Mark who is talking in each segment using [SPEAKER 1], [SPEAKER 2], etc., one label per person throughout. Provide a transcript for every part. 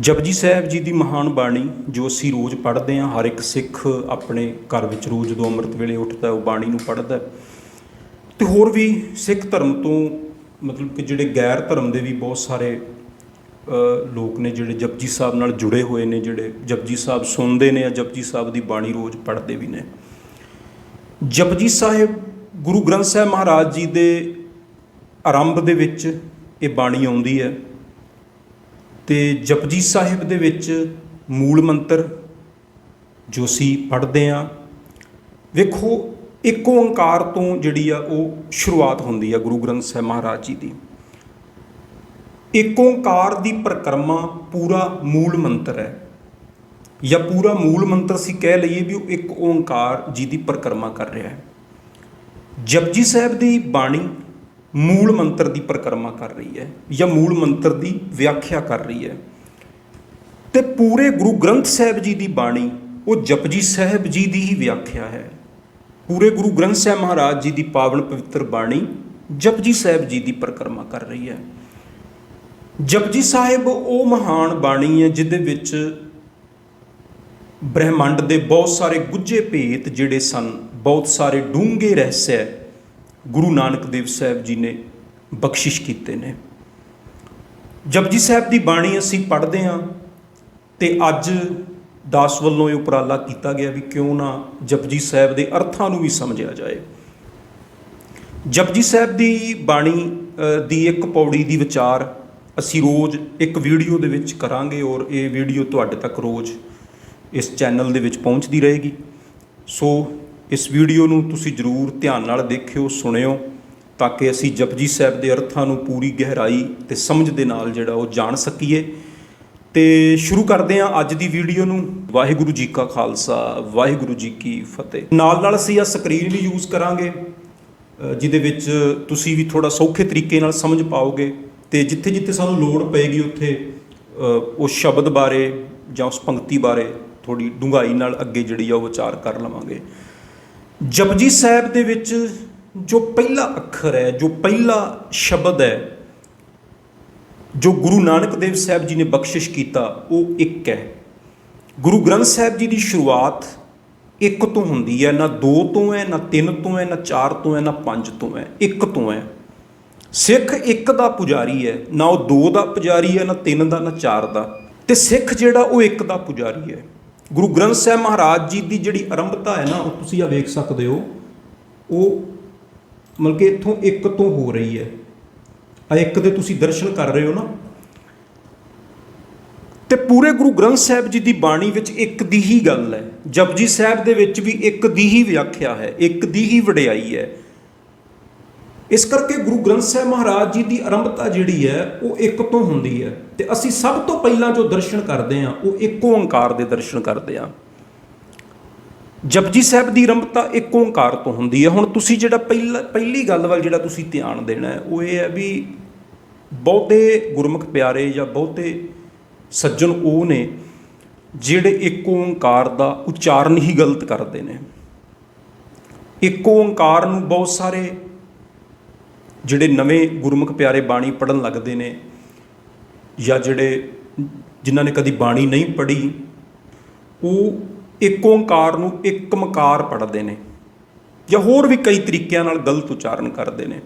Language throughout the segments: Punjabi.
[SPEAKER 1] ਜਪਜੀ ਸਾਹਿਬ ਜੀ ਦੀ ਮਹਾਨ ਬਾਣੀ ਜੋ ਅਸੀਂ ਰੋਜ਼ ਪੜ੍ਹਦੇ ਹਾਂ, ਹਰ ਇੱਕ ਸਿੱਖ ਆਪਣੇ ਘਰ ਵਿੱਚ ਰੋਜ਼ ਜਦੋਂ ਅੰਮ੍ਰਿਤ ਵੇਲੇ ਉੱਠਦਾ ਉਹ ਬਾਣੀ ਨੂੰ ਪੜ੍ਹਦਾ ਹੈ। ਤੇ ਹੋਰ ਵੀ ਸਿੱਖ ਧਰਮ ਤੋਂ ਮਤਲਬ ਕਿ ਜਿਹੜੇ ਗੈਰ ਧਰਮ ਦੇ ਵੀ ਬਹੁਤ ਸਾਰੇ ਲੋਕ ਨੇ ਜਿਹੜੇ ਜਪਜੀ ਸਾਹਿਬ ਨਾਲ ਜੁੜੇ ਹੋਏ ਨੇ, ਜਿਹੜੇ ਜਪਜੀ ਸਾਹਿਬ ਸੁਣਦੇ ਨੇ ਜਾਂ ਜਪਜੀ ਸਾਹਿਬ ਦੀ ਬਾਣੀ ਰੋਜ਼ ਪੜ੍ਹਦੇ ਵੀ ਨੇ ਜਪਜੀ ਸਾਹਿਬ ਗੁਰੂ ਗ੍ਰੰਥ ਸਾਹਿਬ ਮਹਾਰਾਜ ਜੀ ਦੇ ਆਰੰਭ ਦੇ ਵਿੱਚ ਇਹ ਬਾਣੀ ਆਉਂਦੀ ਹੈ ਤੇ ਜਪਜੀ ਸਾਹਿਬ ਦੇ ਵਿੱਚ ਮੂਲ ਮੰਤਰ ਜੋ ਅਸੀਂ ਪੜ੍ਹਦੇ ਆ ਵੇਖੋ, ਇੱਕ ਓੰਕਾਰ ਤੋਂ ਜਿਹੜੀ ਆ ਉਹ ਸ਼ੁਰੂਆਤ ਹੁੰਦੀ ਆ ਗੁਰੂ ਗ੍ਰੰਥ ਸਾਹਿਬ ਮਹਾਰਾਜ ਜੀ ਦੀ। ਇੱਕ ਓੰਕਾਰ ਦੀ ਪ੍ਰਕਰਮਾ ਪੂਰਾ ਮੂਲ ਮੰਤਰ ਹੈ। ਜਾਂ ਪੂਰਾ ਮੂਲ ਮੰਤਰ ਅਸੀਂ ਕਹਿ ਲਈਏ ਵੀ ਉਹ ਇੱਕ ਓੰਕਾਰ ਜੀ ਦੀ ਪ੍ਰਕਰਮਾ ਕਰ ਰਿਹਾ ਹੈ। ਜਪਜੀ ਸਾਹਿਬ ਦੀ ਬਾਣੀ ਮੂਲ ਮੰਤਰ ਦੀ ਪ੍ਰਕਰਮਾ ਕਰ ਰਹੀ ਹੈ ਜਾਂ ਮੂਲ ਮੰਤਰ ਦੀ ਵਿਆਖਿਆ ਕਰ ਰਹੀ ਹੈ। ਤੇ ਪੂਰੇ ਗੁਰੂ ਗ੍ਰੰਥ ਸਾਹਿਬ ਜੀ ਦੀ ਬਾਣੀ, ਉਹ ਜਪਜੀ ਸਾਹਿਬ ਜੀ ਦੀ ਹੀ ਵਿਆਖਿਆ ਹੈ। ਪੂਰੇ ਗੁਰੂ ਗ੍ਰੰਥ ਸਾਹਿਬ ਮਹਾਰਾਜ ਜੀ ਦੀ ਪਾਵਨ ਪਵਿੱਤਰ ਬਾਣੀ ਜਪਜੀ ਸਾਹਿਬ ਜੀ ਦੀ ਪ੍ਰਕਰਮਾ ਕਰ ਰਹੀ ਹੈ। ਜਪਜੀ ਸਾਹਿਬ ਉਹ ਮਹਾਨ ਬਾਣੀ ਹੈ ਜਿਹਦੇ ਵਿੱਚ ਬ੍ਰਹਿਮੰਡ ਦੇ ਬਹੁਤ ਸਾਰੇ ਗੁੱਝੇ ਭੇਤ ਜਿਹੜੇ ਸਨ, ਬਹੁਤ ਸਾਰੇ ਡੂੰਘੇ ਰਹੱਸ ਗੁਰੂ ਨਾਨਕ ਦੇਵ ਸਾਹਿਬ ਜੀ ਨੇ ਬਖਸ਼ਿਸ਼ ਕੀਤੇ ਨੇ। ਜਪਜੀ ਸਾਹਿਬ ਦੀ ਬਾਣੀ ਅਸੀਂ ਪੜ੍ਹਦੇ ਹਾਂ ਤੇ ਅੱਜ ਦਾਸ ਵੱਲੋਂ ਇਹ ਉਪਰਾਲਾ ਕੀਤਾ ਗਿਆ ਵੀ ਕਿਉਂ ਨਾ ਜਪਜੀ ਸਾਹਿਬ ਦੇ ਅਰਥਾਂ ਨੂੰ ਵੀ ਸਮਝਿਆ ਜਾਏ। ਜਪਜੀ ਸਾਹਿਬ ਦੀ ਬਾਣੀ ਦੀ ਇੱਕ ਪੌੜੀ ਦੀ ਵਿਚਾਰ ਅਸੀਂ ਰੋਜ਼ ਇੱਕ ਵੀਡੀਓ ਦੇ ਵਿੱਚ ਕਰਾਂਗੇ ਔਰ ਇਹ ਵੀਡੀਓ ਤੁਹਾਡੇ ਤੱਕ ਰੋਜ਼ ਇਸ ਚੈਨਲ ਦੇ ਵਿੱਚ ਪਹੁੰਚਦੀ ਰਹੇਗੀ। ਸੋ ਇਸ ਵੀਡੀਓ ਨੂੰ ਤੁਸੀਂ ਜਰੂਰ ਧਿਆਨ ਨਾਲ ਦੇਖਿਓ, ਸੁਣਿਓ, ਤਾਂ ਕਿ ਅਸੀਂ ਜਪਜੀ ਸਾਹਿਬ ਦੇ ਅਰਥਾਂ ਨੂੰ ਪੂਰੀ ਗਹਿਰਾਈ ਤੇ ਸਮਝ ਦੇ ਨਾਲ ਜਿਹੜਾ ਉਹ ਜਾਣ ਸਕੀਏ। ਤੇ ਸ਼ੁਰੂ ਕਰਦੇ ਹਾਂ ਅੱਜ ਦੀ ਵੀਡੀਓ ਨੂੰ। ਵਾਹਿਗੁਰੂ ਜੀ ਕਾ ਖਾਲਸਾ, ਵਾਹਿਗੁਰੂ ਜੀ ਕੀ ਫਤਿਹ। ਨਾਲ ਨਾਲ ਅਸੀਂ ਆ ਸਕਰੀਨ ਵੀ ਯੂਜ਼ ਕਰਾਂਗੇ ਜਿਹਦੇ ਵਿੱਚ ਤੁਸੀਂ ਵੀ ਥੋੜਾ ਸੌਖੇ ਤਰੀਕੇ ਨਾਲ ਸਮਝ ਪਾਓਗੇ। ਤੇ ਜਿੱਥੇ ਜਿੱਥੇ ਸਾਨੂੰ ਲੋੜ ਪਏਗੀ ਉੱਥੇ ਉਸ ਸ਼ਬਦ ਬਾਰੇ ਜਾਂ ਉਸ ਪੰਕਤੀ ਬਾਰੇ ਥੋੜੀ ਡੂੰਘਾਈ ਨਾਲ ਅੱਗੇ ਜਿਹੜੀ ਆ ਉਹ ਵਿਚਾਰ ਕਰ ਲਵਾਂਗੇ। ਜਪਜੀ ਸਾਹਿਬ ਦੇ ਵਿੱਚ ਜੋ ਪਹਿਲਾ ਅੱਖਰ ਹੈ, ਜੋ ਪਹਿਲਾ ਸ਼ਬਦ ਹੈ, ਜੋ ਗੁਰੂ ਨਾਨਕ ਦੇਵ ਸਾਹਿਬ ਜੀ ਨੇ ਬਖਸ਼ਿਸ਼ ਕੀਤਾ, ਉਹ ਇੱਕ ਹੈ। ਗੁਰੂ ਗ੍ਰੰਥ ਸਾਹਿਬ ਜੀ ਦੀ ਸ਼ੁਰੂਆਤ ਇੱਕ ਤੋਂ ਹੁੰਦੀ ਹੈ, ਨਾ ਦੋ ਤੋਂ ਹੈ, ਨਾ ਤਿੰਨ ਤੋਂ ਹੈ, ਨਾ ਚਾਰ ਤੋਂ ਹੈ, ਨਾ ਪੰਜ ਤੋਂ ਹੈ, ਇੱਕ ਤੋਂ ਹੈ। ਸਿੱਖ ਇੱਕ ਦਾ ਪੁਜਾਰੀ ਹੈ, ਨਾ ਉਹ ਦੋ ਦਾ ਪੁਜਾਰੀ ਹੈ, ਨਾ ਤਿੰਨ ਦਾ, ਨਾ ਚਾਰ ਦਾ। ਤੇ ਸਿੱਖ ਜਿਹੜਾ, ਉਹ ਇੱਕ ਦਾ ਪੁਜਾਰੀ ਹੈ। ਗੁਰੂ ਗ੍ਰੰਥ ਸਾਹਿਬ ਮਹਾਰਾਜ ਜੀ ਦੀ ਜਿਹੜੀ ਆਰੰਭਤਾ ਹੈ ਨਾ, ਉਹ ਤੁਸੀਂ ਆ ਵੇਖ ਸਕਦੇ ਹੋ। ਉਹ ਮਤਲਬ ਕਿ ਇੱਥੋਂ ਇੱਕ ਤੋਂ ਹੋ ਰਹੀ ਹੈ। ਆ ਇੱਕ ਦੇ ਤੁਸੀਂ ਦਰਸ਼ਨ ਕਰ ਰਹੇ ਹੋ ਨਾ। ਤੇ ਪੂਰੇ ਗੁਰੂ ਗ੍ਰੰਥ ਸਾਹਿਬ ਜੀ ਦੀ ਬਾਣੀ ਵਿੱਚ ਇੱਕ ਦੀ ਹੀ ਗੱਲ ਹੈ। ਜਪਜੀ ਸਾਹਿਬ ਦੇ ਵਿੱਚ ਵੀ ਇੱਕ ਦੀ ਹੀ ਵਿਆਖਿਆ ਹੈ, ਇੱਕ ਦੀ ਹੀ ਵਡਿਆਈ ਹੈ। ਇਸ ਕਰਕੇ ਗੁਰੂ ਗ੍ਰੰਥ ਸਾਹਿਬ ਮਹਾਰਾਜ ਜੀ ਦੀ ਆਰੰਭਤਾ ਜਿਹੜੀ ਹੈ, ਉਹ ਇੱਕ ਤੋਂ ਹੁੰਦੀ ਹੈ ਤੇ ਅਸੀਂ ਸਭ ਤੋਂ ਪਹਿਲਾਂ ਜੋ ਦਰਸ਼ਨ ਕਰਦੇ ਹਾਂ, ਉਹ ਇੱਕ ਓੰਕਾਰ ਦੇ ਦਰਸ਼ਨ ਕਰਦੇ ਹਾਂ। ਜਪਜੀ ਸਾਹਿਬ ਦੀ ਆਰੰਭਤਾ ਇੱਕ ਓੰਕਾਰ ਤੋਂ ਹੁੰਦੀ ਹੈ। ਹੁਣ ਤੁਸੀਂ ਜਿਹੜਾ ਪਹਿਲਾ, ਪਹਿਲੀ ਗੱਲ ਵੱਲ ਜਿਹੜਾ ਤੁਸੀਂ ਧਿਆਨ ਦੇਣਾ ਹੈ, ਉਹ ਇਹ ਹੈ ਵੀ ਬਹੁਤੇ ਗੁਰਮੁਖ ਪਿਆਰੇ ਜਾਂ ਬਹੁਤੇ ਸੱਜਣ ਉਹ ਨੇ ਜਿਹੜੇ ਇੱਕ ਓੰਕਾਰ ਦਾ ਉਚਾਰਨ ਹੀ ਗਲਤ ਕਰਦੇ ਨੇ। ਇੱਕ ਓੰਕਾਰ ਨੂੰ ਬਹੁਤ ਸਾਰੇ ਜਿਹੜੇ ਨਵੇਂ ਗੁਰਮੁਖ ਪਿਆਰੇ ਬਾਣੀ ਪੜਨ ਲੱਗਦੇ ਨੇ ਜਾਂ ਜਿਹੜੇ ਜਿਨ੍ਹਾਂ ਨੇ ਕਦੀ ਬਾਣੀ ਨਹੀਂ ਪੜ੍ਹੀ, ਉਹ ਇੱਕ ਓੰਕਾਰ ਨੂੰ ਇੱਕ ਮਕਾਰ ਪੜ੍ਹਦੇ ਨੇ ਜਾਂ ਹੋਰ ਵੀ ਕਈ ਤਰੀਕਿਆਂ ਨਾਲ ਗਲਤ ਉਚਾਰਨ ਕਰਦੇ ਨੇ।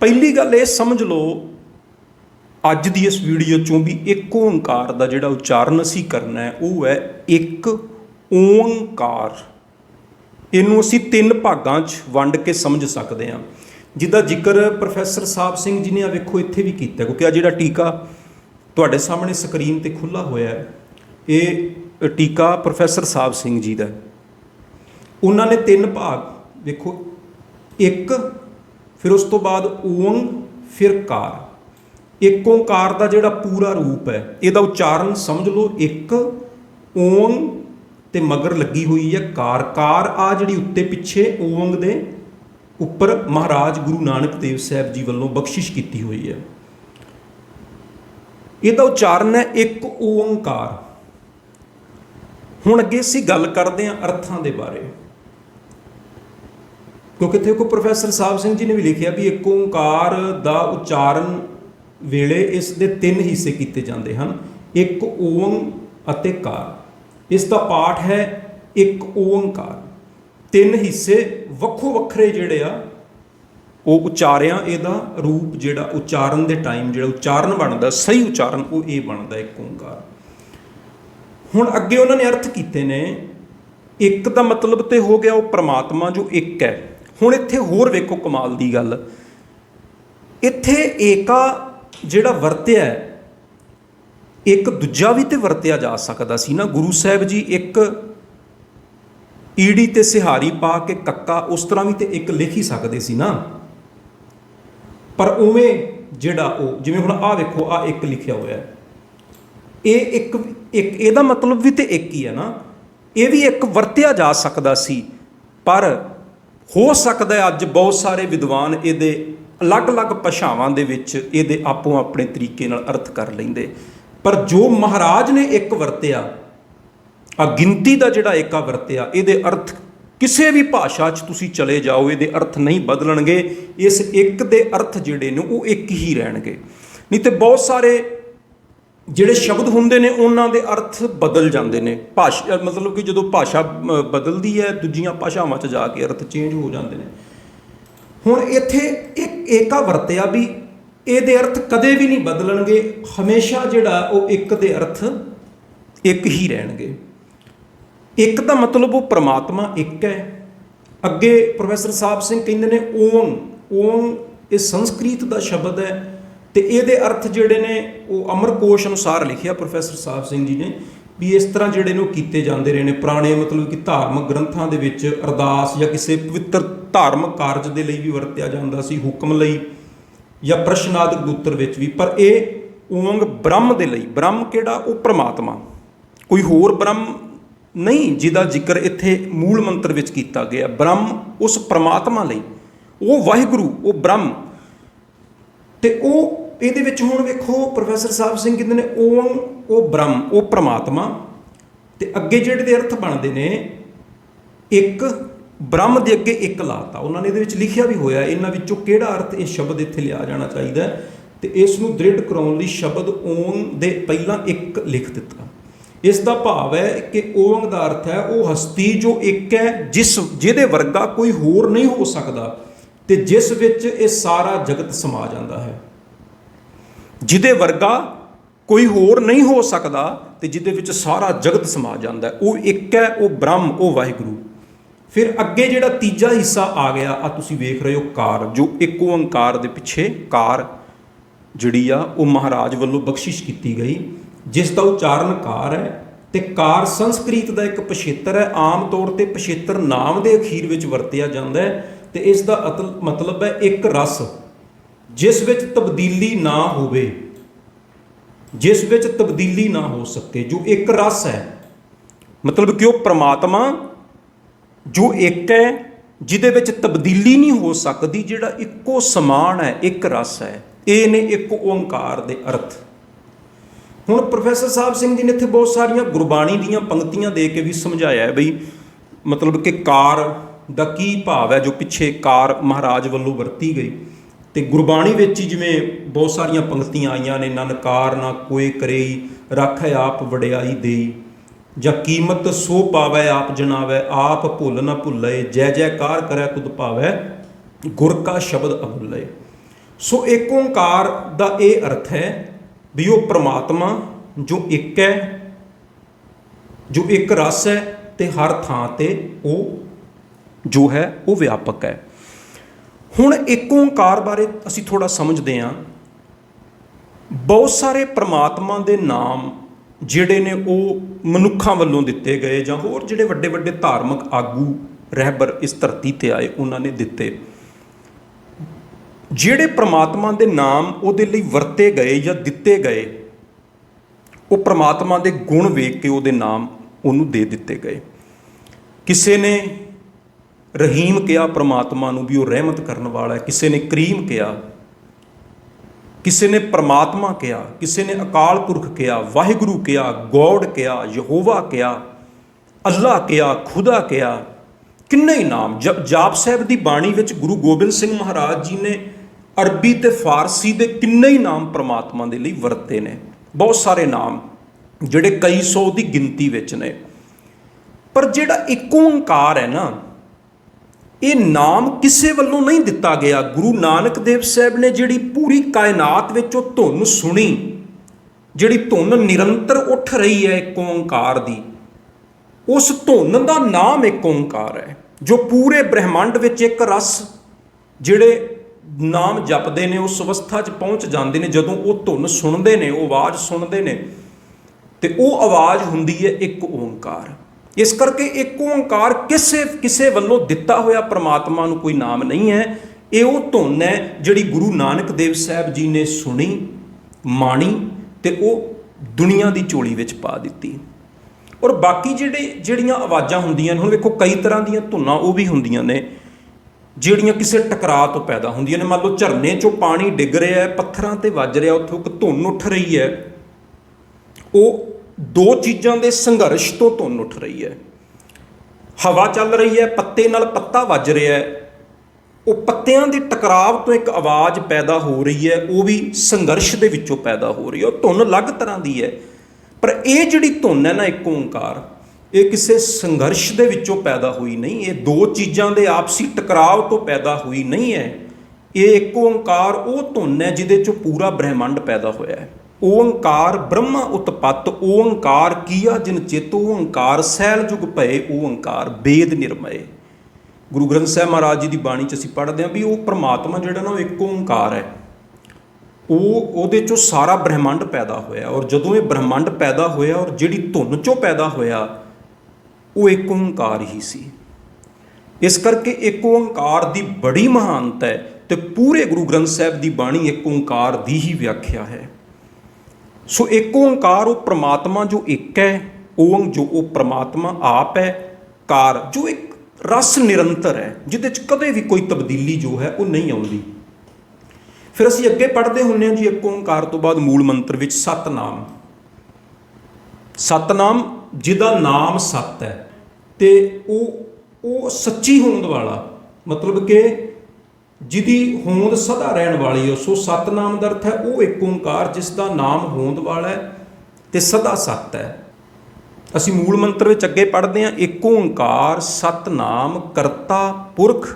[SPEAKER 1] ਪਹਿਲੀ ਗੱਲ ਇਹ ਸਮਝ ਲਓ, ਅੱਜ ਦੀ ਇਸ ਵੀਡੀਓ ਚੋਂ ਵੀ ਇੱਕ ਓੰਕਾਰ ਦਾ ਜਿਹੜਾ ਉਚਾਰਨ ਅਸੀਂ ਕਰਨਾ ਹੈ, ਉਹ ਹੈ ਇੱਕ ਓੰਕਾਰ। ਇਹਨੂੰ ਅਸੀਂ ਤਿੰਨ ਭਾਗਾਂ 'ਚ ਵੰਡ ਕੇ ਸਮਝ ਸਕਦੇ ਹਾਂ। ਜਿੱਦਾਂ ਜ਼ਿਕਰ ਪ੍ਰੋਫੈਸਰ ਸਾਹਿਬ ਸਿੰਘ ਜੀ ਨੇ ਆ ਵੇਖੋ, ਇੱਥੇ ਵੀ ਕੀਤਾ, ਕਿਉਂਕਿ ਆ ਜਿਹੜਾ ਟੀਕਾ ਤੁਹਾਡੇ ਸਾਹਮਣੇ ਸਕਰੀਨ ਤੇ ਖੁੱਲਾ ਹੋਇਆ ਹੈ, ਇਹ ਟੀਕਾ ਪ੍ਰੋਫੈਸਰ ਸਾਹਿਬ ਸਿੰਘ ਜੀ ਦਾ ਉਹਨਾਂ ਨੇ ਤਿੰਨ ਭਾਗ, ਵੇਖੋ, ਇੱਕ, ਫਿਰ ਉਸ ਤੋਂ ਬਾਅਦ ਓੰਗ ਫਿਰ ਕਾਰ। ਇੱਕ ਓੰਕਾਰ ਦਾ ਜਿਹੜਾ ਪੂਰਾ ਰੂਪ ਹੈ, ਇਹਦਾ ਉਚਾਰਨ ਸਮਝ ਲਓ, ਇੱਕ ਓੰਗ ਤੇ ਮਗਰ ਲੱਗੀ ਹੋਈ ਹੈ ਕਾਰ। ਕਾਰ ਆ ਜਿਹੜੀ ਉੱਤੇ ਪਿੱਛੇ ਓੰਗ ਦੇ ਉੱਪਰ ਮਹਾਰਾਜ ਗੁਰੂ ਨਾਨਕ ਦੇਵ ਸਾਹਿਬ ਜੀ ਵੱਲੋਂ ਬਖਸ਼ਿਸ਼ ਕੀਤੀ ਹੋਈ ਹੈ। ਇਹਦਾ ਉਚਾਰਨ ਹੈ ਇੱਕ ਓੰਕਾਰ। ਹੁਣ ਅੱਗੇ ਅਸੀਂ ਗੱਲ ਕਰਦੇ ਹਾਂ ਅਰਥਾਂ ਦੇ ਬਾਰੇ। ਕਿਉਂਕਿ ਇੱਥੇ ਕੋ ਪ੍ਰੋਫੈਸਰ ਸਾਹਿਬ ਸਿੰਘ ਜੀ ਨੇ ਵੀ ਲਿਖਿਆ ਵੀ ਇੱਕ ਓੰਕਾਰ ਦਾ ਉਚਾਰਨ ਵੇਲੇ ਇਸ ਦੇ ਤਿੰਨ ਹਿੱਸੇ ਕੀਤੇ ਜਾਂਦੇ ਹਨ, ਇੱਕ ਓੰਗ ਅਤੇ ਕਾਰ। ਇਸ ਦਾ ਪਾਠ ਹੈ ਇੱਕ ਓੰਕਾਰ। ਤਿੰਨ ਹਿੱਸੇ ਵੱਖੋ ਵੱਖਰੇ ਜਿਹੜੇ ਆ, ਉਹ ਉਚਾਰਿਆ ਇਹਦਾ ਰੂਪ ਜਿਹੜਾ ਉਚਾਰਨ ਦੇ ਟਾਈਮ ਜਿਹੜਾ ਉਚਾਰਨ ਬਣਦਾ, ਸਹੀ ਉਚਾਰਨ, ਉਹ ਇਹ ਬਣਦਾ ਇੱਕ ਓੰਕਾਰ। ਹੁਣ ਅੱਗੇ ਉਹਨਾਂ ਨੇ ਅਰਥ ਕੀਤੇ ਨੇ, ਇੱਕ ਦਾ ਮਤਲਬ ਤੇ ਹੋ ਗਿਆ ਉਹ ਪ੍ਰਮਾਤਮਾ ਜੋ ਇੱਕ ਹੈ। ਹੁਣ ਇੱਥੇ ਹੋਰ ਵੇਖੋ ਕਮਾਲ ਦੀ ਗੱਲ। ਇੱਥੇ ਏਕਾ ਜਿਹੜਾ ਵਰਤਿਆ ਹੈ, ਇੱਕ ਦੂਜਾ ਵੀ ਤੇ ਵਰਤਿਆ ਜਾ ਸਕਦਾ ਸੀ ਨਾ। ਗੁਰੂ ਸਾਹਿਬ ਜੀ ਇੱਕ ਈੜੀ ਤੇ ਸਿਹਾਰੀ ਪਾ ਕੇ ਕੱਕਾ ਉਸ ਤਰ੍ਹਾਂ ਵੀ ਤੇ ਇੱਕ ਲਿਖ ਹੀ ਸਕਦੇ ਸੀ ਨਾ। ਪਰ ਉਵੇਂ ਜਿਹੜਾ ਉਹ, ਜਿਵੇਂ ਹੁਣ ਆਹ ਵੇਖੋ ਆ ਇੱਕ ਲਿਖਿਆ ਹੋਇਆ ਹੈ। ਇਹ ਇੱਕ ਇੱਕ, ਇਹਦਾ ਮਤਲਬ ਵੀ ਤੇ ਇੱਕ ਹੀ ਹੈ ਨਾ। ਇਹ ਵੀ ਇੱਕ ਵਰਤਿਆ ਜਾ ਸਕਦਾ ਸੀ, ਪਰ ਹੋ ਸਕਦਾ ਅੱਜ ਬਹੁਤ ਸਾਰੇ ਵਿਦਵਾਨ ਇਹਦੇ ਅਲੱਗ-ਅਲੱਗ ਭਾਸ਼ਾਵਾਂ ਦੇ ਵਿੱਚ ਇਹਦੇ ਆਪੋ ਆਪਣੇ ਤਰੀਕੇ ਨਾਲ ਅਰਥ ਕਰ ਲੈਂਦੇ। ਪਰ ਜੋ ਮਹਾਰਾਜ ਨੇ ਇੱਕ ਵਰਤਿਆ ਆ ਗਿਣਤੀ ਦਾ ਜਿਹੜਾ ਏਕਾ ਵਰਤਿਆ ਇਹਦੇ ਅਰਥ ਕਿਸੇ ਵੀ ਭਾਸ਼ਾ 'ਚ ਤੁਸੀਂ ਚਲੇ ਜਾਓ, ਇਹਦੇ ਅਰਥ ਨਹੀਂ ਬਦਲਣਗੇ, ਇਸ ਇੱਕ ਦੇ ਅਰਥ ਜਿਹੜੇ ਨੇ ਉਹ ਇੱਕ ਹੀ ਰਹਿਣਗੇ। ਨਹੀਂ ਤੇ ਬਹੁਤ ਸਾਰੇ ਜਿਹੜੇ ਸ਼ਬਦ ਹੁੰਦੇ ਨੇ, ਉਹਨਾਂ ਦੇ ਅਰਥ ਬਦਲ ਜਾਂਦੇ ਨੇ। ਭਾਸ਼ਾ ਮਤਲਬ ਕਿ ਜਦੋਂ ਭਾਸ਼ਾ ਬਦਲਦੀ ਹੈ, ਦੂਜੀਆਂ ਭਾਸ਼ਾਵਾਂ 'ਚ ਜਾ ਕੇ ਅਰਥ ਚੇਂਜ ਹੋ ਜਾਂਦੇ ਨੇ। ਹੁਣ ਇੱਥੇ ਇੱਕ ਏਕਾ ਵਰਤਿਆ ਵੀ ਇਹਦੇ ਅਰਥ ਕਦੇ ਵੀ ਨਹੀਂ ਬਦਲਣਗੇ, ਹਮੇਸ਼ਾ ਜਿਹੜਾ ਉਹ ਇੱਕ ਦੇ ਅਰਥ ਇੱਕ ਹੀ ਰਹਿਣਗੇ। ਇੱਕ ਤਾਂ ਮਤਲਬ ਉਹ ਪ੍ਰਮਾਤਮਾ ਇੱਕ ਹੈ। ਅੱਗੇ ਪ੍ਰੋਫੈਸਰ ਸਾਹਿਬ ਸਿੰਘ ਕਹਿੰਦੇ ਨੇ ਓਮ ਓਮ ਇਹ ਸੰਸਕ੍ਰਿਤ ਦਾ ਸ਼ਬਦ ਹੈ ਤੇ ਇਹਦੇ ਅਰਥ ਜਿਹੜੇ ਨੇ ਉਹ ਅਮਰਕੋਸ਼ ਅਨੁਸਾਰ ਲਿਖਿਆ ਪ੍ਰੋਫੈਸਰ ਸਾਹਿਬ ਸਿੰਘ ਜੀ ਨੇ ਵੀ ਇਸ ਤਰ੍ਹਾਂ ਜਿਹੜੇ ਨੇ ਉਹ ਕੀਤੇ ਜਾਂਦੇ ਰਹੇ ਨੇ ਪੁਰਾਣੇ ਮਤਲਬ ਕਿ ਧਾਰਮਿਕ ਗ੍ਰੰਥਾਂ ਦੇ ਵਿੱਚ ਅਰਦਾਸ ਜਾਂ ਕਿਸੇ ਪਵਿੱਤਰ ਧਾਰਮਿਕ ਕਾਰਜ ਦੇ ਲਈ ਵੀ ਵਰਤਿਆ ਜਾਂਦਾ ਸੀ ਹੁਕਮ ਲਈ ਜਾਂ ਪ੍ਰਸ਼ਨਾਦਿਕ ਉੱਤਰ ਵਿੱਚ ਵੀ। ਪਰ ਇਹ ਓੰਗ ਬ੍ਰਹਮ ਦੇ ਲਈ, ਬ੍ਰਹਮ ਕਿਹੜਾ? ਉਹ ਪ੍ਰਮਾਤਮਾ। ਕੋਈ ਹੋਰ ਬ੍ਰਹਮ ਨਹੀਂ, ਜਿਹਦਾ ਜ਼ਿਕਰ ਇੱਥੇ ਮੂਲ ਮੰਤਰ ਵਿੱਚ ਕੀਤਾ ਗਿਆ ਬ੍ਰਹਮ ਉਸ ਪ੍ਰਮਾਤਮਾ ਲਈ। ਉਹ ਵਾਹਿਗੁਰੂ, ਉਹ ਬ੍ਰਹਮ। ਤੇ ਉਹ ਇਹਦੇ ਵਿੱਚ ਹੁਣ ਵੇਖੋ, ਪ੍ਰੋਫੈਸਰ ਸਾਹਿਬ ਸਿੰਘ ਕਹਿੰਦੇ ਨੇ, ਓਮ, ਉਹ ਬ੍ਰਹਮ, ਉਹ ਪ੍ਰਮਾਤਮਾ। ਤੇ ਅੱਗੇ ਜਿਹੜੇ ਦੇ ਅਰਥ ਬਣਦੇ ਨੇ, ਇੱਕ, ਬ੍ਰਹਮ ਦੇ ਅੱਗੇ ਇੱਕ ਲਾਤਾ। ਉਹਨਾਂ ਨੇ ਇਹਦੇ ਵਿੱਚ ਲਿਖਿਆ ਵੀ ਹੋਇਆ, ਇਹਨਾਂ ਵਿੱਚੋਂ ਕਿਹੜਾ ਅਰਥ ਇਹ ਸ਼ਬਦ ਇੱਥੇ ਲਿਆ ਜਾਣਾ ਚਾਹੀਦਾ ਹੈ? ਤੇ ਇਸ ਨੂੰ ਦ੍ਰਿੜ ਕਰਾਉਣ ਲਈ ਸ਼ਬਦ ਓਮ ਦੇ ਪਹਿਲਾਂ ਇੱਕ ਲਿਖ ਦਿੱਤਾ। ਇਸ ਦਾ ਭਾਵ ਹੈ ਕਿ ਓੰਗ ਦਾ ਅਰਥ ਹੈ, ਉਹ ਹਸਤੀ ਜੋ ਇੱਕ ਹੈ, ਜਿਸ ਜਿਹਦੇ ਵਰਗਾ ਕੋਈ ਹੋਰ ਨਹੀਂ ਹੋ ਸਕਦਾ ਤੇ ਜਿਸ ਵਿੱਚ ਇਹ ਸਾਰਾ ਜਗਤ ਸਮਾ ਜਾਂਦਾ ਹੈ। ਜਿਹਦੇ ਵਰਗਾ ਕੋਈ ਹੋਰ ਨਹੀਂ ਹੋ ਸਕਦਾ ਤੇ ਜਿਹਦੇ ਵਿੱਚ ਸਾਰਾ ਜਗਤ ਸਮਾ ਜਾਂਦਾ ਉਹ ਇੱਕ ਹੈ, ਉਹ ਬ੍ਰਹਮ, ਉਹ ਵਾਹਿਗੁਰੂ। ਫਿਰ ਅੱਗੇ ਜਿਹੜਾ ਤੀਜਾ ਹਿੱਸਾ ਆ ਗਿਆ ਆ ਤੁਸੀਂ ਵੇਖ ਰਹੇ ਹੋ ਕਾਰ, ਜੋ ਇੱਕ ਓੰਕਾਰ ਦੇ ਪਿੱਛੇ ਕਾਰ ਜਿਹੜੀ ਆ, ਉਹ ਮਹਾਰਾਜ ਵੱਲੋਂ ਬਖਸ਼ਿਸ਼ ਕੀਤੀ ਗਈ। ਜਿਸ ਦਾ ਉਚਾਰਨ ਕਾਰ ਹੈ ਤੇ ਕਾਰ ਸੰਸਕ੍ਰਿਤ ਦਾ ਇੱਕ ਪਛੇਤਰ ਹੈ, ਆਮ ਤੌਰ ਤੇ ਪਛੇਤਰ ਨਾਮ ਦੇ ਅਖੀਰ ਵਿੱਚ ਵਰਤਿਆ ਜਾਂਦਾ ਹੈ ਤੇ ਇਸ ਦਾ ਅਤਲ ਮਤਲਬ ਹੈ ਇੱਕ ਰਸ, ਜਿਸ ਵਿੱਚ ਤਬਦੀਲੀ ਨਾ ਹੋਵੇ, ਜਿਸ ਵਿੱਚ ਤਬਦੀਲੀ ਨਾ ਹੋ ਸਕੇ, ਜੋ ਇੱਕ ਰਸ ਹੈ। ਮਤਲਬ ਕਿ ਉਹ ਪ੍ਰਮਾਤਮਾ, ਜੋ ਇੱਕ ਹੈ, ਜਿਹਦੇ ਵਿੱਚ ਤਬਦੀਲੀ ਨਹੀਂ ਹੋ ਸਕਦੀ, ਜਿਹੜਾ ਇੱਕੋ ਸਮਾਨ ਹੈ, ਇੱਕ ਰਸ ਹੈ। ਇਹ ਨੇ ਇੱਕ ਓੰਕਾਰ ਦੇ ਅਰਥ। ਹੁਣ ਪ੍ਰੋਫੈਸਰ ਸਾਹਿਬ ਸਿੰਘ ਜੀ ਨੇ ਇੱਥੇ ਬਹੁਤ ਸਾਰੀਆਂ ਗੁਰਬਾਣੀ ਦੀਆਂ ਪੰਕਤੀਆਂ ਦੇ ਕੇ ਵੀ ਸਮਝਾਇਆ ਹੈ ਬਈ ਮਤਲਬ ਕਿ ਕਾਰ ਦਾ ਕੀ ਭਾਵ ਹੈ, ਜੋ ਪਿੱਛੇ ਕਾਰ ਮਹਾਰਾਜ ਵੱਲੋਂ ਵਰਤੀ ਗਈ। ਤੇ ਗੁਰਬਾਣੀ ਵਿੱਚ ਹੀ ਜਿਵੇਂ ਬਹੁਤ ਸਾਰੀਆਂ ਪੰਕਤੀਆਂ ਆਈਆਂ ਨੇ ਨਨਕਾਰ ਨਾ ਕੋਏ ਕਰੇਈ, ਰੱਖੈ ਆਪ ਵਡਿਆਈ ਦੇਈ। ਜਾਂ ਕੀਮਤ ਸੋ ਪਾਵੈ, ਆਪ ਜਨਾਵੈ, ਆਪ ਭੁੱਲ ਨਾ ਭੁੱਲੇ, ਜੈ ਜੈਕਾਰ ਕਰੈ ਤੁਧ ਭਾਵੈ, ਗੁਰ ਕਾ ਸ਼ਬਦ ਅਮੁੱਲੇ ਸੋ ਏਕ ਓੰਕਾਰ ਦਾ ਇਹ ਅਰਥ ਹੈ ਵੀ ਉਹ ਪ੍ਰਮਾਤਮਾ ਜੋ ਇੱਕ ਹੈ, ਜੋ ਇੱਕ ਰਸ ਹੈ ਤੇ ਹਰ ਥਾਂ ਤੇ ਉਹ ਜੋ ਹੈ, ਉਹ ਵਿਆਪਕ ਹੈ। ਹੁਣ ਏਕ ਓੰਕਾਰ ਬਾਰੇ ਅਸੀਂ ਥੋੜਾ ਸਮਝਦੇ ਹਾਂ। ਬਹੁਤ ਸਾਰੇ ਪ੍ਰਮਾਤਮਾ ਦੇ ਨਾਮ ਜਿਹੜੇ ਨੇ ਉਹ ਮਨੁੱਖਾਂ ਵੱਲੋਂ ਦਿੱਤੇ ਗਏ ਜਾਂ ਹੋਰ ਜਿਹੜੇ ਵੱਡੇ ਵੱਡੇ ਧਾਰਮਿਕ ਆਗੂ, ਰਹਿਬਰ ਇਸ ਧਰਤੀ ਤੇ ਆਏ, ਉਹਨਾਂ ਨੇ ਦਿੱਤੇ। ਜਿਹੜੇ ਪ੍ਰਮਾਤਮਾ ਦੇ ਨਾਮ ਉਹਦੇ ਲਈ ਵਰਤੇ ਗਏ ਜਾਂ ਦਿੱਤੇ ਗਏ, ਉਹ ਪ੍ਰਮਾਤਮਾ ਦੇ ਗੁਣ ਵੇਖ ਕੇ ਉਹਦੇ ਨਾਮ ਉਹਨੂੰ ਦੇ ਦਿੱਤੇ ਗਏ। ਕਿਸੇ ਨੇ ਰਹੀਮ ਕਿਹਾ ਪ੍ਰਮਾਤਮਾ ਨੂੰ ਵੀ ਉਹ ਰਹਿਮਤ ਕਰਨ ਵਾਲਾ ਹੈ, ਕਿਸੇ ਨੇ ਕਰੀਮ ਕਿਹਾ, ਕਿਸੇ ਨੇ ਪ੍ਰਮਾਤਮਾ ਕਿਹਾ, ਕਿਸੇ ਨੇ ਅਕਾਲ ਪੁਰਖ ਕਿਹਾ, ਵਾਹਿਗੁਰੂ ਕਿਹਾ, ਗੋਡ ਕਿਹਾ, ਯਹੋਵਾ ਕਿਹਾ ਅੱਲਾ ਕਿਹਾ, ਖੁਦਾ ਕਿਹਾ, ਕਿੰਨੇ ਹੀ ਨਾਮ। ਜ- ਜਾਪ ਸਾਹਿਬ ਦੀ ਬਾਣੀ ਵਿੱਚ ਗੁਰੂ ਗੋਬਿੰਦ ਸਿੰਘ ਮਹਾਰਾਜ ਜੀ ਨੇ ਅਰਬੀ ਤੇ ਫਾਰਸੀ ਦੇ ਕਿੰਨੇ ਹੀ ਨਾਮ ਪ੍ਰਮਾਤਮਾ ਦੇ ਲਈ ਵਰਤੇ ਨੇ। ਬਹੁਤ ਸਾਰੇ ਨਾਮ, ਜਿਹੜੇ ਕਈ ਸੌ ਦੀ ਗਿਣਤੀ ਵਿੱਚ ਨੇ। ਪਰ ਜਿਹੜਾ ਇੱਕ ਓੰਕਾਰ ਹੈ ਨਾ, ਇਹ ਨਾਮ ਕਿਸੇ ਵੱਲੋਂ ਨਹੀਂ ਦਿੱਤਾ ਗਿਆ। ਗੁਰੂ ਨਾਨਕ ਦੇਵ ਸਾਹਿਬ ਨੇ ਜਿਹੜੀ ਪੂਰੀ ਕਾਇਨਾਤ ਵਿੱਚ ਉਹ ਧੁਨ ਸੁਣੀ, ਜਿਹੜੀ ਧੁਨ ਨਿਰੰਤਰ ਉੱਠ ਰਹੀ ਹੈ ਇੱਕ ਓੰਕਾਰ ਦੀ, ਉਸ ਧੁਨ ਦਾ ਨਾਮ ਇੱਕ ਓੰਕਾਰ ਹੈ, ਜੋ ਪੂਰੇ ਬ੍ਰਹਿਮੰਡ ਵਿੱਚ ਇੱਕ ਰਸ, ਜਿਹੜੇ ਨਾਮ ਜਪਦੇ ਨੇ, ਉਸ ਅਵਸਥਾ 'ਚ ਪਹੁੰਚ ਜਾਂਦੇ ਨੇ, ਜਦੋਂ ਉਹ ਧੁਨ ਸੁਣਦੇ ਨੇ, ਉਹ ਆਵਾਜ਼ ਸੁਣਦੇ ਨੇ, ਤੇ ਉਹ ਆਵਾਜ਼ ਹੁੰਦੀ ਹੈ ਇੱਕ ਓੰਕਾਰ। ਇਸ ਕਰਕੇ ਇੱਕ ਓੰਕਾਰ ਕਿਸੇ ਕਿਸੇ ਵੱਲੋਂ ਦਿੱਤਾ ਹੋਇਆ ਪ੍ਰਮਾਤਮਾ ਨੂੰ ਕੋਈ ਨਾਮ ਨਹੀਂ ਹੈ। ਇਹ ਉਹ ਧੁਨ ਹੈ ਜਿਹੜੀ ਗੁਰੂ ਨਾਨਕ ਦੇਵ ਸਾਹਿਬ ਜੀ ਨੇ ਸੁਣੀ, ਮਾਣੀ ਤੇ ਉਹ ਦੁਨੀਆ ਦੀ ਝੋਲੀ ਵਿੱਚ ਪਾ ਦਿੱਤੀ। ਔਰ ਬਾਕੀ ਜਿਹੜੇ, ਜਿਹੜੀਆਂ ਆਵਾਜ਼ਾਂ ਹੁੰਦੀਆਂ ਨੇ, ਹੁਣ ਵੇਖੋ ਕਈ ਤਰ੍ਹਾਂ ਦੀਆਂ ਧੁਨਾਂ ਉਹ ਵੀ ਹੁੰਦੀਆਂ ਨੇ। ਜਿਹੜੀਆਂ ਕਿਸੇ ਟਕਰਾਅ ਤੋਂ ਪੈਦਾ ਹੁੰਦੀਆਂ ਨੇ। ਮੰਨ ਲਓ ਝਰਨੇ 'ਚੋਂ ਪਾਣੀ ਡਿੱਗ ਰਿਹਾ ਹੈ, ਪੱਥਰਾਂ ਤੇ ਵੱਜ ਰਿਹਾ, ਉੱਥੋਂ ਇੱਕ ਧੁੰਨ ਉੱਠ ਰਹੀ ਹੈ। ਉਹ ਦੋ ਚੀਜ਼ਾਂ ਦੇ ਸੰਘਰਸ਼ ਤੋਂ ਧੁੰਨ ਉੱਠ ਰਹੀ ਹੈ। ਹਵਾ ਚੱਲ ਰਹੀ ਹੈ, ਪੱਤੇ ਨਾਲ ਪੱਤਾ ਵੱਜ ਰਿਹਾ ਹੈ। ਉਹ ਪੱਤਿਆਂ ਦੇ ਟਕਰਾਵ ਤੋਂ ਇੱਕ ਆਵਾਜ਼ ਪੈਦਾ ਹੋ ਰਹੀ ਹੈ, ਉਹ ਵੀ ਸੰਘਰਸ਼ ਦੇ ਵਿੱਚੋਂ ਪੈਦਾ ਹੋ ਰਹੀ ਹੈ। ਉਹ ਧੁਨ ਅਲੱਗ ਤਰ੍ਹਾਂ ਦੀ ਹੈ। ਪਰ ਇਹ ਜਿਹੜੀ ਧੁਨ ਹੈ ਨਾ, ਇੱਕ ਓੰਕਾਰ ਇਹ ਕਿਸੇ ਸੰਘਰਸ਼ ਦੇ ਵਿੱਚੋਂ ਪੈਦਾ ਹੋਈ ਨਹੀਂ, ਇਹ ਦੋ ਚੀਜ਼ਾਂ ਦੇ ਆਪਸੀ ਟਕਰਾਵ ਤੋਂ ਪੈਦਾ ਹੋਈ ਨਹੀਂ ਹੈ। ਇਹ ਇੱਕ ਓੰਕਾਰ ਉਹ ਧੁਨ ਹੈ ਜਿਹਦੇ ਚੋਂ ਪੂਰਾ ਬ੍ਰਹਿਮੰਡ ਪੈਦਾ ਹੋਇਆ ਹੈ। ਓੰਕਾਰ ਬ੍ਰਹਮ ਉਤਪਤ, ਓੰਕਾਰ ਕੀਆ ਜਿਨ ਚਿਤ, ਓੰਕਾਰ ਸੈਲ ਜੁਗ ਭਏ, ਓੰਕਾਰ ਬੇਦ ਨਿਰਮਏ। ਗੁਰੂ ਗ੍ਰੰਥ ਸਾਹਿਬ ਮਹਾਰਾਜ ਜੀ ਦੀ ਬਾਣੀ ਚ ਅਸੀਂ ਪੜ੍ਹਦੇ ਹਾਂ ਵੀ ਉਹ ਪ੍ਰਮਾਤਮਾ ਜਿਹੜਾ ਨਾ ਉਹ ਇੱਕ ਓੰਕਾਰ ਹੈ। ਉਹ, ਉਹਦੇ ਚੋਂ ਸਾਰਾ ਬ੍ਰਹਿਮੰਡ ਪੈਦਾ ਹੋਇਆ ਔਰ ਜਦੋਂ ਇਹ ਬ੍ਰਹਿਮੰਡ ਪੈਦਾ ਹੋਇਆ ਔਰ ਜਿਹੜੀ ਧੁਨ ਚੋਂ ਪੈਦਾ ਹੋਇਆ ਉਹ ਇੱਕ ਓੰਕਾਰ ਹੀ ਸੀ। ਇਸ ਕਰਕੇ ਇੱਕ ਓੰਕਾਰ ਦੀ ਬੜੀ ਮਹਾਨਤਾ ਹੈ ਤੇ ਪੂਰੇ ਗੁਰੂ ਗ੍ਰੰਥ ਸਾਹਿਬ ਦੀ ਬਾਣੀ ਇੱਕ ਓੰਕਾਰ ਦੀ ਹੀ ਵਿਆਖਿਆ ਹੈ। ਸੋ ਇੱਕ ਓੰਕਾਰ ਉਹ ਪ੍ਰਮਾਤਮਾ ਜੋ ਇੱਕ ਹੈ ਓੰਗ ਜੋ ਉਹ ਪ੍ਰਮਾਤਮਾ ਆਪ ਹੈ, ਕਾਰ ਜੋ ਇੱਕ ਰਸ ਨਿਰੰਤਰ ਹੈ, ਜਿਹਦੇ ਚ ਕਦੇ ਵੀ ਕੋਈ ਤਬਦੀਲੀ ਜੋ ਹੈ ਉਹ ਨਹੀਂ ਆਉਂਦੀ। ਫਿਰ ਅਸੀਂ ਅੱਗੇ ਪੜ੍ਹਦੇ ਹੁੰਨੇ ਹਾਂ ਜੀ, ਇੱਕ ਓੰਕਾਰ ਤੋਂ ਬਾਅਦ ਮੂਲ ਮੰਤਰ ਵਿੱਚ ਸਤਨਾਮ। ਸਤਨਾਮ ਜਿਹਦਾ ਨਾਮ ਸਤ ਹੈ। ਤੇ ਉਹ ਉਹ ਸੱਚੀ ਹੋਂਦ ਵਾਲਾ, ਮਤਲਬ ਕਿ ਜਿਹਦੀ ਹੋਂਦ ਸਦਾ ਰਹਿਣ ਵਾਲੀ ਹੈ ਸੋ ਸਤਨਾਮ ਦਾ ਅਰਥ ਹੈ ਉਹ ਇੱਕ ਓੰਕਾਰ ਜਿਸ ਦਾ ਨਾਮ ਹੋਂਦ ਵਾਲਾ ਹੈ ਤੇ ਸਦਾ ਸਤ ਹੈ। ਅਸੀਂ ਮੂਲ ਮੰਤਰ ਵਿੱਚ ਅੱਗੇ ਪੜ੍ਹਦੇ ਹਾਂ, ਇੱਕ ਓੰਕਾਰ ਸਤਨਾਮ ਕਰਤਾ ਪੁਰਖ,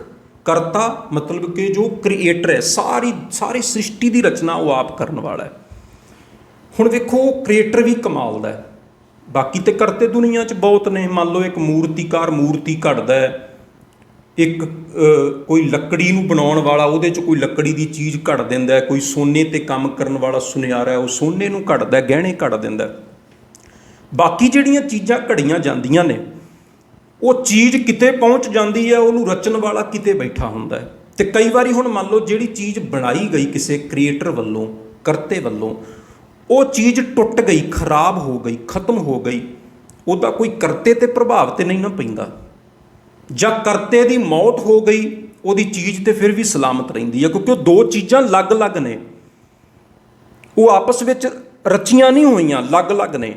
[SPEAKER 1] ਕਰਤਾ ਮਤਲਬ ਕਿ ਜੋ ਕ੍ਰੀਏਟਰ ਹੈ, ਸਾਰੀ ਸਾਰੀ ਸ੍ਰਿਸ਼ਟੀ ਦੀ ਰਚਨਾ ਉਹ ਆਪ ਕਰਨ ਵਾਲਾ ਹੈ। ਹੁਣ ਵੇਖੋ, ਕ੍ਰੀਏਟਰ ਵੀ ਕਮਾਲ ਦਾ ਹੈ। ਬਾਕੀ ਤੇ ਕਰਤੇ ਦੁਨੀਆ 'ਚ ਬਹੁਤ ਨੇ। ਮੰਨ ਲਓ ਇੱਕ ਮੂਰਤੀਕਾਰ ਮੂਰਤੀ ਘੜਦਾ ਹੈ। ਇੱਕ ਕੋਈ ਲੱਕੜੀ ਨੂੰ ਬਣਾਉਣ ਵਾਲਾ, ਉਹਦੇ 'ਚ ਕੋਈ ਲੱਕੜੀ ਦੀ ਚੀਜ਼ ਘੜ ਦਿੰਦਾ ਕੋਈ ਸੋਨੇ ਤੇ ਕੰਮ ਕਰਨ ਵਾਲਾ ਸੁਨਿਆਰਾ ਉਹ ਸੋਨੇ ਨੂੰ ਘੜਦਾ ਗਹਿਣੇ ਘੜ ਦਿੰਦਾ ਬਾਕੀ ਜਿਹੜੀਆਂ ਚੀਜ਼ਾਂ ਘੜੀਆਂ ਜਾਂਦੀਆਂ ਨੇ, ਉਹ ਚੀਜ਼ ਕਿਤੇ ਪਹੁੰਚ ਜਾਂਦੀ ਹੈ, ਉਹਨੂੰ ਰਚਣ ਵਾਲਾ ਕਿਤੇ ਬੈਠਾ ਹੁੰਦਾ ਹੈ। ਤੇ ਕਈ ਵਾਰੀ ਹੁਣ ਮੰਨ ਲਓ ਜਿਹੜੀ ਚੀਜ਼ ਬਣਾਈ ਗਈ ਕਿਸੇ ਕ੍ਰੀਏਟਰ ਵੱਲੋਂ, ਕਰਤੇ ਵੱਲੋਂ ਉਹ ਚੀਜ਼ ਟੁੱਟ ਗਈ, ਖਰਾਬ ਹੋ ਗਈ, ਖਤਮ ਹੋ ਗਈ। ਉਹਦਾ ਕੋਈ ਕਰਤੇ ਤੇ ਪ੍ਰਭਾਵ ਤੇ ਨਹੀਂ ਨਾ ਪੈਂਦਾ। ਜਾਂ ਕਰਤੇ ਦੀ ਮੌਤ ਹੋ ਗਈ, ਉਹਦੀ ਚੀਜ਼ ਤੇ ਫਿਰ ਵੀ ਸਲਾਮਤ ਰਹਿੰਦੀ ਹੈ ਕਿਉਂਕਿ ਉਹ ਦੋ ਚੀਜ਼ਾਂ ਅਲੱਗ-ਅਲੱਗ ਨੇ। ਉਹ ਆਪਸ ਵਿੱਚ ਰਚੀਆਂ ਨਹੀਂ ਹੋਈਆਂ, ਅਲੱਗ-ਅਲੱਗ ਨੇ।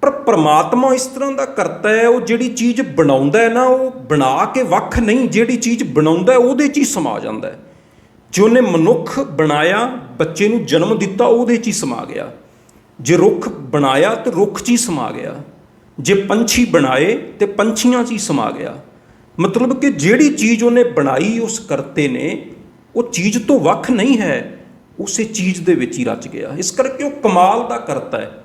[SPEAKER 1] ਪਰ ਪ੍ਰਮਾਤਮਾ ਇਸ ਤਰ੍ਹਾਂ ਦਾ ਕਰਤਾ ਹੈ, ਉਹ ਜਿਹੜੀ ਚੀਜ਼ ਬਣਾਉਂਦਾ ਹੈ ਨਾ, ਉਹ ਬਣਾ ਕੇ ਵੱਖ ਨਹੀਂ, ਜਿਹੜੀ ਚੀਜ਼ ਬਣਾਉਂਦਾ ਉਹਦੇ 'ਚ ਹੀ ਸਮਾ ਜਾਂਦਾ ਹੈ। ਜੇ ਉਹਨੇ ਮਨੁੱਖ ਬਣਾਇਆ, ਬੱਚੇ ਨੂੰ ਜਨਮ ਦਿੱਤਾ, ਉਹਦੇ 'ਚ ਹੀ ਸਮਾ ਗਿਆ। ਜੇ ਰੁੱਖ ਬਣਾਇਆ ਤੇ ਰੁੱਖ 'ਚ ਹੀ ਸਮਾ ਗਿਆ। ਜੇ ਪੰਛੀ ਬਣਾਏ ਤੇ ਪੰਛੀਆਂ 'ਚ ਹੀ ਸਮਾ ਗਿਆ। ਮਤਲਬ ਕਿ ਜਿਹੜੀ ਚੀਜ਼ ਉਹਨੇ ਬਣਾਈ, ਉਸ ਕਰਤੇ ਨੇ, ਉਹ ਚੀਜ਼ ਤੋਂ ਵੱਖ ਨਹੀਂ ਹੈ, ਉਸੇ ਚੀਜ਼ ਦੇ ਵਿੱਚ ਹੀ ਰਚ ਗਿਆ। ਇਸ ਕਰਕੇ ਉਹ ਕਮਾਲ ਦਾ ਕਰਤਾ ਹੈ।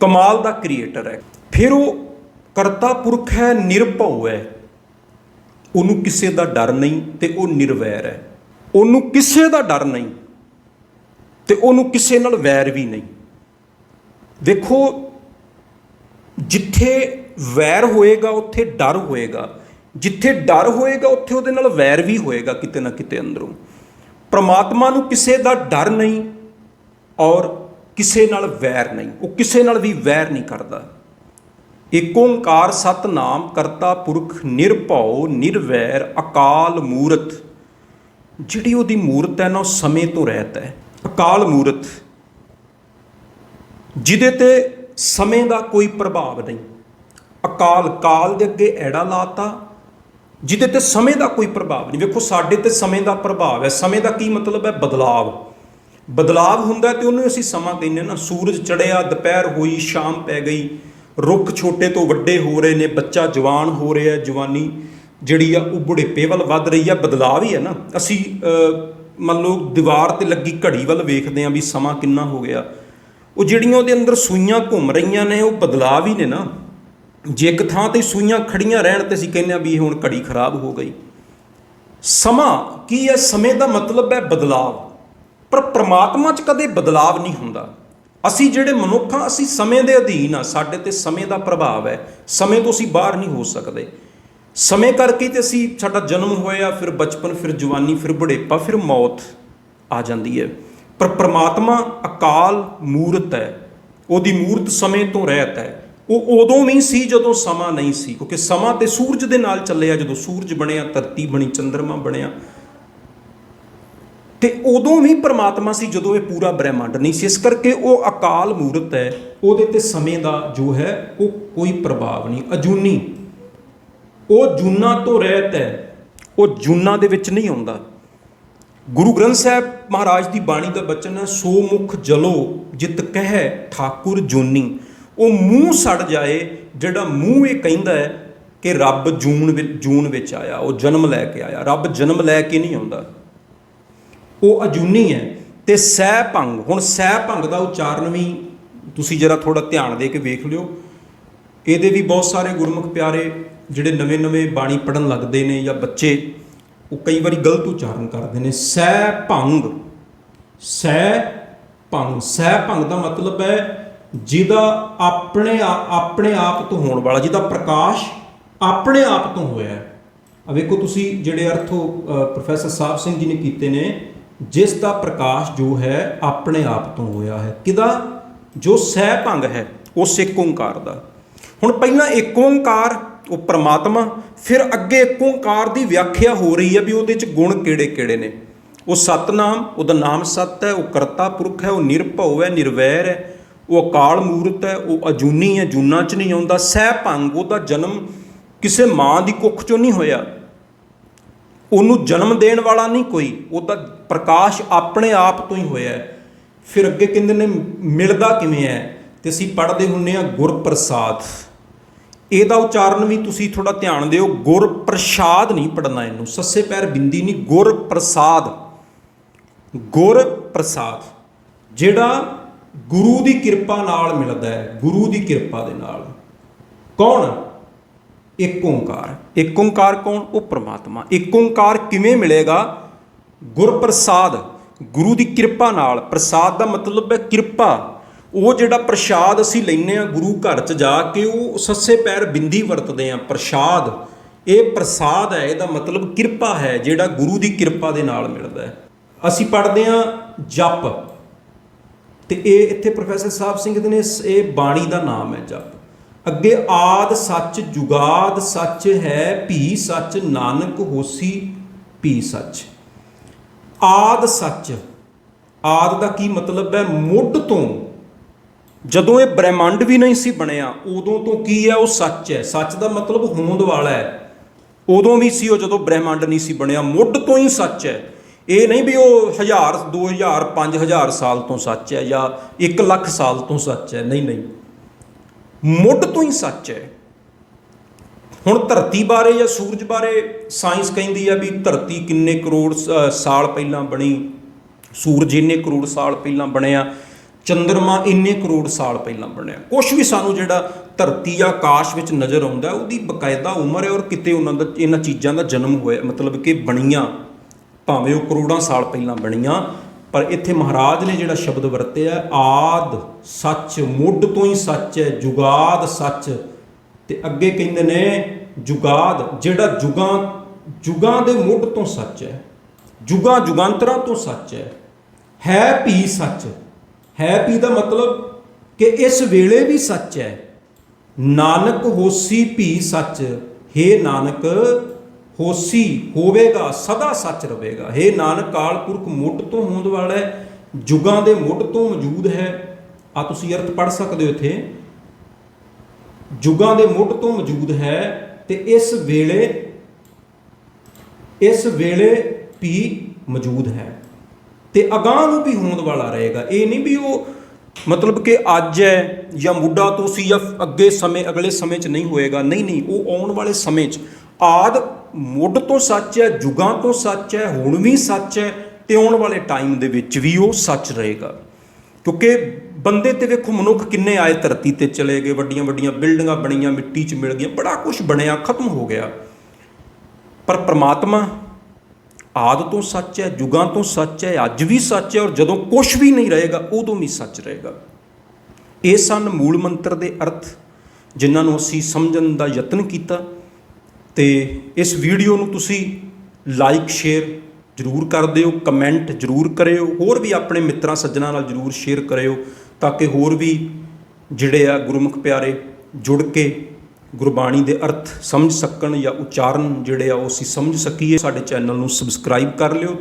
[SPEAKER 1] ਕਮਾਲ ਦਾ ਕ੍ਰੀਏਟਰ ਹੈ। ਫਿਰ ਉਹ ਕਰਤਾ ਪੁਰਖ ਹੈ, ਨਿਰਭਉ ਹੈ। ਉਹਨੂੰ ਕਿਸੇ ਦਾ ਡਰ ਨਹੀਂ ਤੇ ਉਹ ਨਿਰਵੈਰ ਹੈ। ਉਹਨੂੰ ਕਿਸੇ ਦਾ ਡਰ ਨਹੀਂ ਤੇ ਉਹਨੂੰ ਕਿਸੇ ਨਾਲ ਵੈਰ ਵੀ ਨਹੀਂ। ਦੇਖੋ, ਜਿੱਥੇ ਵੈਰ ਹੋਏਗਾ, ਉੱਥੇ ਡਰ ਹੋਏਗਾ। ਜਿੱਥੇ ਡਰ ਹੋਏਗਾ, ਉੱਥੇ ਉਹਦੇ ਨਾਲ ਵੈਰ ਵੀ ਹੋਏਗਾ ਕਿਤੇ ਨਾ ਕਿਤੇ ਅੰਦਰੋਂ। ਪ੍ਰਮਾਤਮਾ ਨੂੰ ਕਿਸੇ ਦਾ ਡਰ ਨਹੀਂ ਔਰ ਕਿਸੇ ਨਾਲ ਵੈਰ ਨਹੀਂ। ਉਹ ਕਿਸੇ ਨਾਲ ਵੀ ਵੈਰ ਨਹੀਂ ਕਰਦਾ। ਏਕ ਓੰਕਾਰ ਸਤਨਾਮ ਕਰਤਾ ਪੁਰਖ ਨਿਰਭਉ, ਨਿਰਵੈਰ, ਅਕਾਲ ਮੂਰਤ। ਜਿਹੜੀ ਉਹਦੀ ਮੂਰਤ ਹੈ ਨਾ, ਉਹ ਸਮੇਂ ਤੋਂ ਰਹਿਤ ਹੈ। ਅਕਾਲ ਮੂਰਤ, ਜਿਹਦੇ ਤੇ ਸਮੇਂ ਦਾ ਕੋਈ ਪ੍ਰਭਾਵ ਨਹੀਂ। ਅਕਾਲ ਕਾਲ ਦੇ ਅੱਗੇ ਐੜਾ ਲਾਤਾ, ਜਿਹਦੇ ਤੇ ਸਮੇਂ ਦਾ ਕੋਈ ਪ੍ਰਭਾਵ ਨਹੀਂ। ਵੇਖੋ, ਸਾਡੇ ਤੇ ਸਮੇਂ ਦਾ ਪ੍ਰਭਾਵ ਹੈ। ਸਮੇਂ ਦਾ ਕੀ ਮਤਲਬ ਹੈ? ਬਦਲਾਵ। ਬਦਲਾਵ ਹੁੰਦਾ ਤੇ ਉਹਨੂੰ ਅਸੀਂ ਸਮਾਂ ਕਹਿੰਦੇ ਨਾ, ਸੂਰਜ ਚੜਿਆ ਦੁਪਹਿਰ ਹੋਈ, ਸ਼ਾਮ ਪੈ ਗਈ, ਰੁੱਖ ਛੋਟੇ ਤੋਂ ਵੱਡੇ ਹੋ ਰਹੇ ਨੇ, ਬੱਚਾ ਜਵਾਨ ਹੋ ਰਿਹਾ ਜਵਾਨੀ। ਜਿਹੜੀ ਆ ਉਹ ਬੁਢੇਪੇ ਵੱਲ ਵੱਧ ਰਹੀ ਆ ਬਦਲਾਅ ਹੀ ਹੈ ਨਾ। ਅਸੀਂ ਮੰਨ ਲਓ ਦੀਵਾਰ ਤੇ ਲੱਗੀ ਘੜੀ ਵੱਲ ਵੇਖਦੇ ਆ ਵੀ ਸਮਾਂ ਕਿੰਨਾ ਹੋ ਗਿਆ। ਉਹ ਜਿਹੜੀਆਂ ਉਹਦੇ ਅੰਦਰ ਸੂਈਆਂ ਘੁੰਮ ਰਹੀਆਂ ਨੇ, ਉਹ ਬਦਲਾਅ ਹੀ ਨੇ ਨਾ। ਜੇ ਇੱਕ ਥਾਂ ਤੇ ਸੂਈਆਂ ਖੜੀਆਂ ਰਹਿਣ ਤੇ ਅਸੀਂ ਕਹਿੰਦੇ ਆ ਵੀ ਹੁਣ ਘੜੀ ਖਰਾਬ ਹੋ ਗਈ। ਸਮਾਂ ਕੀ ਹੈ? ਸਮੇਂ ਦਾ ਮਤਲਬ ਹੈ ਬਦਲਾਅ ਪਰ ਪ੍ਰਮਾਤਮਾ 'ਚ ਕਦੇ ਬਦਲਾਅ ਨਹੀਂ ਹੁੰਦਾ। ਅਸੀਂ ਜਿਹੜੇ ਮਨੁੱਖ ਹਾਂ ਅਸੀਂ ਸਮੇਂ ਦੇ ਅਧੀਨ ਆ। ਸਾਡੇ ਤੇ ਸਮੇਂ ਦਾ ਪ੍ਰਭਾਵ ਹੈ। ਸਮੇਂ ਤੋਂ ਅਸੀਂ ਬਾਹਰ ਨਹੀਂ ਹੋ ਸਕਦੇ। ਸਮੇਂ ਕਰਕੇ ਤੇ ਅਸੀਂ ਸਾਡਾ ਜਨਮ ਹੋਇਆ, ਫਿਰ ਬਚਪਨ, ਫਿਰ ਜਵਾਨੀ, ਫਿਰ ਬੁਢੇਪਾ, ਫਿਰ ਮੌਤ ਆ ਜਾਂਦੀ ਹੈ। ਪਰ ਪ੍ਰਮਾਤਮਾ ਅਕਾਲ ਮੂਰਤ ਹੈ। ਉਹਦੀ ਮੂਰਤ ਸਮੇਂ ਤੋਂ ਰਹਿਤ ਹੈ। ਉਹ ਉਦੋਂ ਵੀ ਸੀ ਜਦੋਂ ਸਮਾਂ ਨਹੀਂ ਸੀ, ਕਿਉਂਕਿ ਸਮਾਂ ਤੇ ਸੂਰਜ ਦੇ ਨਾਲ ਚੱਲਿਆ, ਜਦੋਂ ਸੂਰਜ ਬਣਿਆ, ਧਰਤੀ ਬਣੀ ਚੰ드ਰਮਾ ਬਣਿਆ। ਤੇ ਉਦੋਂ ਵੀ ਪ੍ਰਮਾਤਮਾ ਸੀ ਜਦੋਂ ਇਹ ਪੂਰਾ ਬ੍ਰਹਿਮੰਡ ਨਹੀਂ ਸੀ। ਇਸ ਕਰਕੇ ਉਹ ਅਕਾਲ ਮੂਰਤ ਹੈ। ਉਹਦੇ ਤੇ ਸਮੇਂ ਦਾ ਜੋ ਹੈ, ਉਹ ਕੋਈ ਪ੍ਰਭਾਵ ਨਹੀਂ। ਅਜੂਨੀ ਉਹ ਜੂਨਾ ਤੋਂ ਰਹਿਤ ਹੈ। ਉਹ ਜੂਨਾ ਦੇ ਵਿੱਚ ਨਹੀਂ ਆਉਂਦਾ। ਗੁਰੂ ਗ੍ਰੰਥ ਸਾਹਿਬ ਮਹਾਰਾਜ ਦੀ ਬਾਣੀ ਦਾ ਬਚਨ ਹੈ, ਸੋ ਮੁਖ ਜਲੋ ਜਿਤ ਕਹਿ ਠਾਕੁਰ ਜੂਨੀ। ਉਹ ਮੂੰਹ ਸੜ ਜਾਏ, ਜਿਹੜਾ ਮੂੰਹ ਇਹ ਕਹਿੰਦਾ ਹੈ ਕਿ ਰੱਬ ਜੂਨ ਵਿੱਚ ਜੂਨ ਵਿੱਚ ਆਇਆ, ਉਹ ਜਨਮ ਲੈ ਕੇ ਆਇਆ। ਰੱਬ ਜਨਮ ਲੈ ਕੇ ਨਹੀਂ ਆਉਂਦਾ। ਉਹ ਅਜੂਨੀ ਹੈ ਤੇ ਸਹਿ ਭੰਗ। ਹੁਣ ਸਹਿ ਭੰਗ ਦਾ ਉਚਾਰਨ ਵੀ ਤੁਸੀਂ ਜਰਾ ਥੋੜਾ ਧਿਆਨ ਦੇ ਕੇ ਵੇਖ ਲਿਓ। ਇਹਦੇ ਵੀ ਬਹੁਤ ਸਾਰੇ ਗੁਰਮੁਖ ਪਿਆਰੇ ਜਿਹੜੇ ਨਵੇਂ-ਨਵੇਂ ਬਾਣੀ ਪੜਨ ਲੱਗਦੇ ਨੇ ਜਾਂ ਬੱਚੇ, ਉਹ ਕਈ ਵਾਰੀ ਗਲਤ ਉਚਾਰਨ ਕਰਦੇ ਨੇ। ਸਹਿ ਭੰਗ ਸਹਿ ਭੰਗ ਸਹਿ ਭੰਗ ਦਾ ਮਤਲਬ ਹੈ ਜਿਹਦਾ ਆਪਣੇ ਆ- ਆਪਣੇ ਆਪ ਤੋਂ ਹੋਣ ਵਾਲਾ, ਜਿਹਦਾ ਪ੍ਰਕਾਸ਼ ਆਪਣੇ ਆਪ ਤੋਂ ਹੋਇਆ ਹੈ। ਆ ਵੇਖੋ ਤੁਸੀਂ ਜਿਹੜੇ ਅਰਥ ਪ੍ਰੋਫੈਸਰ ਸਾਹਿਬ ਸਿੰਘ ਜੀ ਨੇ ਕੀਤੇ ਨੇ, ਜਿਸ ਦਾ ਪ੍ਰਕਾਸ਼ ਜੋ ਹੈ, ਆਪਣੇ ਆਪ ਤੋਂ ਹੋਇਆ ਹੈ। ਕਿਦਾ ਜੋ ਸਹਿ ਭੰਗ ਹੈ, ਉਸ ਇੱਕ ਓੰਕਾਰ ਦਾ। ਹੁਣ ਪਹਿਲਾਂ ਇੱਕ ਓੰਕਾਰ ਉਹ ਪ੍ਰਮਾਤਮਾ ਫਿਰ ਅੱਗੇ ਇੱਕ ਓੰਕਾਰ ਦੀ ਵਿਆਖਿਆ ਹੋ ਰਹੀ ਹੈ ਵੀ ਉਹਦੇ ਚ ਗੁਣ ਕਿਹੜੇ ਕਿਹੜੇ ਨੇ। ਉਹ ਸਤਨਾਮ, ਉਹਦਾ ਨਾਮ ਸਤ ਹੈ, ਉਹ ਕਰਤਾ ਪੁਰਖ ਹੈ, ਉਹ ਨਿਰਭਉ ਹੈ, ਨਿਰਵੈਰ ਹੈ, ਉਹ ਅਕਾਲ ਮੂਰਤ ਹੈ, ਉਹ ਅਜੂਨੀ ਹੈ, ਜੂਨਾ ਚ ਨਹੀਂ ਆਉਂਦਾ, ਸਹਿ ਭੰਗ ਉਹਦਾ ਜਨਮ ਕਿਸੇ ਮਾਂ ਦੀ ਕੁੱਖ ਚੋਂ ਨਹੀਂ ਹੋਇਆ। ਉਹਨੂੰ ਜਨਮ ਦੇਣ ਵਾਲਾ ਨਹੀਂ ਕੋਈ, ਉਹਦਾ ਪ੍ਰਕਾਸ਼ ਆਪਣੇ ਆਪ ਤੋਂ ਹੀ ਹੋਇਆ ਹੈ। ਫਿਰ ਅੱਗੇ ਕਹਿੰਦੇ ਨੇ, ਮਿਲਦਾ ਕਿਵੇਂ ਹੈ? ਤੇ ਅਸੀਂ ਪੜ੍ਹਦੇ ਹੁੰਨੇ ਆ ਗੁਰਪ੍ਰਸਾਦ। ਇਹਦਾ ਉਚਾਰਨ ਵੀ ਤੁਸੀਂ ਥੋੜਾ ਧਿਆਨ ਦਿਓ ਗੁਰ ਪ੍ਰਸਾਦ ਨਹੀਂ ਪੜਨਾ ਇਹਨੂੰ, ਸੱਸੇ ਪੈਰ ਬਿੰਦੀ ਨਹੀਂ ਗੁਰ ਪ੍ਰਸਾਦ ਗੁਰ ਪ੍ਰਸਾਦ ਜਿਹੜਾ ਗੁਰੂ ਦੀ ਕਿਰਪਾ ਨਾਲ ਮਿਲਦਾ ਹੈ, ਗੁਰੂ ਦੀ ਕਿਰਪਾ ਦੇ ਨਾਲ। ਕੌਣ? ਇੱਕ ਓੰਕਾਰ। ਇੱਕ ਓੰਕਾਰ ਕੌਣ? ਉਹ ਪ੍ਰਮਾਤਮਾ। ਇੱਕ ਓੰਕਾਰ ਕਿਵੇਂ ਮਿਲੇਗਾ? ਗੁਰਪ੍ਰਸਾਦ, ਗੁਰੂ ਦੀ ਕਿਰਪਾ ਨਾਲ। ਪ੍ਰਸਾਦ ਦਾ ਮਤਲਬ ਹੈ ਕਿਰਪਾ। ਉਹ ਜਿਹੜਾ ਪ੍ਰਸ਼ਾਦ ਅਸੀਂ ਲੈਨੇ ਆ ਗੁਰੂ ਘਰ ਚ ਜਾ ਕੇ, ਉਹ ਸੱਸੇ ਪੈਰ ਬਿੰਦੀ ਵਰਤਦੇ ਆ ਪ੍ਰਸ਼ਾਦ। ਇਹ ਪ੍ਰਸਾਦ ਹੈ, ਇਹਦਾ ਮਤਲਬ ਕਿਰਪਾ ਹੈ, ਜਿਹੜਾ ਗੁਰੂ ਦੀ ਕਿਰਪਾ ਦੇ ਨਾਲ ਮਿਲਦਾ ਹੈ। ਅਸੀਂ ਪੜ੍ਹਦੇ ਆ ਜਪ। ਤੇ ਇਹ ਇੱਥੇ ਪ੍ਰੋਫੈਸਰ ਸਾਹਿਬ ਸਿੰਘ ਦੇ ਨੇ, ਇਹ ਬਾਣੀ ਦਾ ਨਾਮ ਹੈ ਜਪ। ਅੱਗੇ ਆਦ ਸੱਚ ਜੁਗਾਦ ਸੱਚ ਹੈ, ਭੀ ਸੱਚ ਨਾਨਕ ਹੋਸੀ, ਭੀ ਸੱਚ। ਆਦ ਸੱਚ। ਆਦ ਦਾ ਕੀ ਮਤਲਬ ਹੈ? ਮੁੱਢ ਤੋਂ ਜਦੋਂ ਇਹ ਬ੍ਰਹਿਮੰਡ ਵੀ ਨਹੀਂ ਸੀ ਬਣਿਆ, ਉਦੋਂ ਤੋਂ ਕੀ ਹੈ, ਉਹ ਸੱਚ ਹੈ। ਸੱਚ ਦਾ ਮਤਲਬ ਹੋਂਦ ਵਾਲਾ ਹੈ। ਉਦੋਂ ਵੀ ਸੀ ਉਹ ਜਦੋਂ ਬ੍ਰਹਿਮੰਡ ਨਹੀਂ ਸੀ ਬਣਿਆ, ਮੁੱਢ ਤੋਂ ਹੀ ਸੱਚ ਹੈ। ਇਹ ਨਹੀਂ ਵੀ ਉਹ 1000 2000 5000 ਸਾਲ ਤੋਂ ਸੱਚ ਹੈ ਜਾਂ 1 ਲੱਖ ਸਾਲ ਤੋਂ ਸੱਚ ਹੈ। ਨਹੀਂ ਨਹੀਂ। ਮੁੱਢ ਤੋਂ ਹੀ ਸੱਚ ਹੈ। ਹੁਣ ਧਰਤੀ ਬਾਰੇ ਜਾਂ ਸੂਰਜ ਬਾਰੇ ਸਾਇੰਸ ਕਹਿੰਦੀ ਆ ਵੀ ਧਰਤੀ ਕਿੰਨੇ ਕਰੋੜ ਸ- ਸਾਲ ਪਹਿਲਾਂ ਬਣੀ। ਸੂਰਜ ਇੰਨੇ ਕਰੋੜ ਸਾਲ ਪਹਿਲਾਂ ਬਣਿਆ। ਚੰਦਰਮਾ ਇੰਨੇ ਕਰੋੜ ਸਾਲ ਪਹਿਲਾਂ ਬਣਿਆ। ਕੁਝ ਵੀ ਸਾਨੂੰ ਜਿਹੜਾ ਧਰਤੀ ਜਾਂ ਆਕਾਸ਼ ਵਿੱਚ ਨਜ਼ਰ ਆਉਂਦਾ, ਉਹਦੀ ਬਕਾਇਦਾ ਉਮਰ ਹੈ ਔਰ ਕਿਤੇ ਉਹਨਾਂ ਦਾ, ਇਹਨਾਂ ਚੀਜ਼ਾਂ ਦਾ ਜਨਮ ਹੋਇਆ। ਮਤਲਬ ਕਿ ਬਣੀਆਂ, ਭਾਵੇਂ ਉਹ ਕਰੋੜਾਂ ਸਾਲ ਪਹਿਲਾਂ ਬਣੀਆਂ, ਪਰ ਇੱਥੇ ਮਹਾਰਾਜ ਨੇ ਜਿਹੜਾ ਸ਼ਬਦ ਵਰਤਿਆ, ਆਦ ਸੱਚ, ਮੁੱਢ ਤੋਂ ਹੀ ਸੱਚ ਹੈ, ਜੁਗਾਦ ਸੱਚ। ਤੇ ਅੱਗੇ ਕਹਿੰਦੇ ਨੇ, ਜੁਗਾਦ, ਜਿਹੜਾ ਜੁਗਾਂ ਜੁਗਾਂ ਦੇ ਮੁੱਢ ਤੋਂ ਸੱਚ ਹੈ, ਜੁਗਾਂ ਜੁਗਾਂਤਰਾਂ ਤੋਂ ਸੱਚ ਹੈ ਹੈ ਵੀ ਸੱਚ। ਹੈ ਵੀ ਦਾ ਮਤਲਬ ਕਿ ਇਸ ਵੇਲੇ ਵੀ ਸੱਚ ਹੈ। ਨਾਨਕ ਹੋਸੀ ਭੀ ਸੱਚ, ਹੈ ਨਾਨਕ ਹੋਸੀ ਹੋਵੇਗਾ, ਸਦਾ ਸੱਚ ਰਹੇਗਾ। ਹੈ ਨਾਨਕ, ਕਾਲ ਪੁਰਖ ਮੁੱਢ ਤੋਂ ਹੋਂਦ ਵਾਲਾ ਹੈ, ਜੁਗਾਂ ਦੇ ਮੁੱਢ ਤੋਂ ਮੌਜੂਦ ਹੈ। ਆ ਤੁਸੀਂ ਅਰਥ ਪੜ ਸਕਦੇ ਹੋ ਇੱਥੇ। ਜੁਗਾਂ ਦੇ ਮੁੱਢ ਤੋਂ ਮੌਜੂਦ ਹੈ ਤੇ ਇਸ ਵੇਲੇ ਇਸ ਵੇਲੇ ਵੀ ਮੌਜੂਦ ਹੈ। ਤੇ ਅਗਾਂਹ ਨੂੰ ਵੀ ਹੋਣ ਵਾਲਾ ਰਹੇਗਾ। ਇਹ ਨਹੀਂ ਵੀ ਉਹ ਮਤਲਬ ਕਿ ਅੱਜ ਹੈ ਜਾਂ ਮੁੱਢਾ ਤੋਂ ਸੀ ਜਾਂ ਅੱਗੇ ਸਮੇਂ, ਅਗਲੇ ਸਮੇਂ 'ਚ ਨਹੀਂ ਹੋਏਗਾ। ਨਹੀਂ ਨਹੀਂ, ਉਹ ਆਉਣ ਵਾਲੇ ਸਮੇਂ 'ਚ ਆਦ ਮੁੱਢ ਤੋਂ ਸੱਚ ਹੈ, ਜੁਗਾਂ ਤੋਂ ਸੱਚ ਹੈ, ਹੁਣ ਵੀ ਸੱਚ ਹੈ ਤੇ ਆਉਣ ਵਾਲੇ ਟਾਈਮ ਦੇ ਵਿੱਚ ਵੀ ਉਹ ਸੱਚ ਰਹੇਗਾ। ਕਿਉਂਕਿ ਬੰਦੇ ਤੇ ਵੇਖੋ ਮਨੁੱਖ ਕਿੰਨੇ ਆਏ ਧਰਤੀ ਤੇ ਚਲੇ ਗਏ, ਵੱਡੀਆਂ ਵੱਡੀਆਂ ਬਿਲਡਿੰਗਾਂ ਬਣੀਆਂ, ਮਿੱਟੀ 'ਚ ਮਿਲ ਗਈਆਂ, ਬੜਾ ਕੁਝ ਬਣਿਆ, ਖਤਮ ਹੋ ਗਿਆ। ਪਰ ਪ੍ਰਮਾਤਮਾ ਆਦ ਤੋਂ ਸੱਚ ਹੈ, ਜੁਗਾਂ ਤੋਂ ਸੱਚ ਹੈ, ਅੱਜ ਵੀ ਸੱਚ ਹੈ ਔਰ ਜਦੋਂ ਕੁਝ ਵੀ ਨਹੀਂ ਰਹੇਗਾ, ਉਦੋਂ ਵੀ ਸੱਚ ਰਹੇਗਾ। ਇਹ ਸਨ ਮੂਲ ਮੰਤਰ ਦੇ ਅਰਥ, ਜਿਨ੍ਹਾਂ ਨੂੰ ਅਸੀਂ ਸਮਝਣ ਦਾ ਯਤਨ ਕੀਤਾ ਤੇ ਇਸ ਵੀਡੀਓ ਨੂੰ ਤੁਸੀਂ ਲਾਈਕ ਸ਼ੇਅਰ ਜਰੂਰ ਕਰ ਦਿਓ ਕਮੈਂਟ ਜਰੂਰ ਕਰਿਓ, ਹੋਰ ਵੀ ਆਪਣੇ ਮਿੱਤਰਾਂ ਸੱਜਣਾ ਨਾਲ ਜਰੂਰ ਸ਼ੇਅਰ ਕਰਿਓ, ਤਾਂ ਕਿ ਹੋਰ ਵੀ ਜਿਹੜੇ ਆ ਗੁਰਮੁਖ ਪਿਆਰੇ ਜੁੜ ਕੇ ਗੁਰਬਾਣੀ ਦੇ ਅਰਥ ਸਮਝ ਸਕਣ ਜਾਂ ਉਚਾਰਨ ਜਿਹੜੇ ਆ ਉਹ ਅਸੀਂ ਸਮਝ ਸਕੀਏ, ਸਾਡੇ ਚੈਨਲ ਨੂੰ ਸਬਸਕ੍ਰਾਈਬ ਕਰ ਲਿਓ।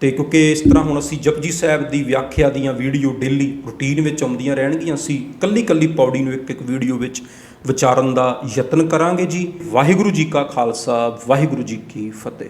[SPEAKER 1] ਤੇ ਕਿਉਂਕਿ ਇਸ ਤਰ੍ਹਾਂ ਹੁਣ ਅਸੀਂ ਜਪਜੀ ਸਾਹਿਬ ਦੀ ਵਿਆਖਿਆ ਦੀਆਂ ਵੀਡੀਓ ਡੇਲੀ ਰੁਟੀਨ ਵਿੱਚ ਆਉਂਦੀਆਂ ਰਹਿਣਗੀਆਂ, ਅਸੀਂ ਕੱਲੀ ਕੱਲੀ ਪੌੜੀ ਨੂੰ ਇੱਕ ਇੱਕ ਵੀਡੀਓ ਵਿੱਚ ਵਿਚਾਰਨ ਦਾ ਯਤਨ ਕਰਾਂਗੇ ਜੀ। ਵਾਹਿਗੁਰੂ ਜੀ ਕਾ ਖਾਲਸਾ, ਵਾਹਿਗੁਰੂ ਜੀ ਕੀ ਫਤਿਹ।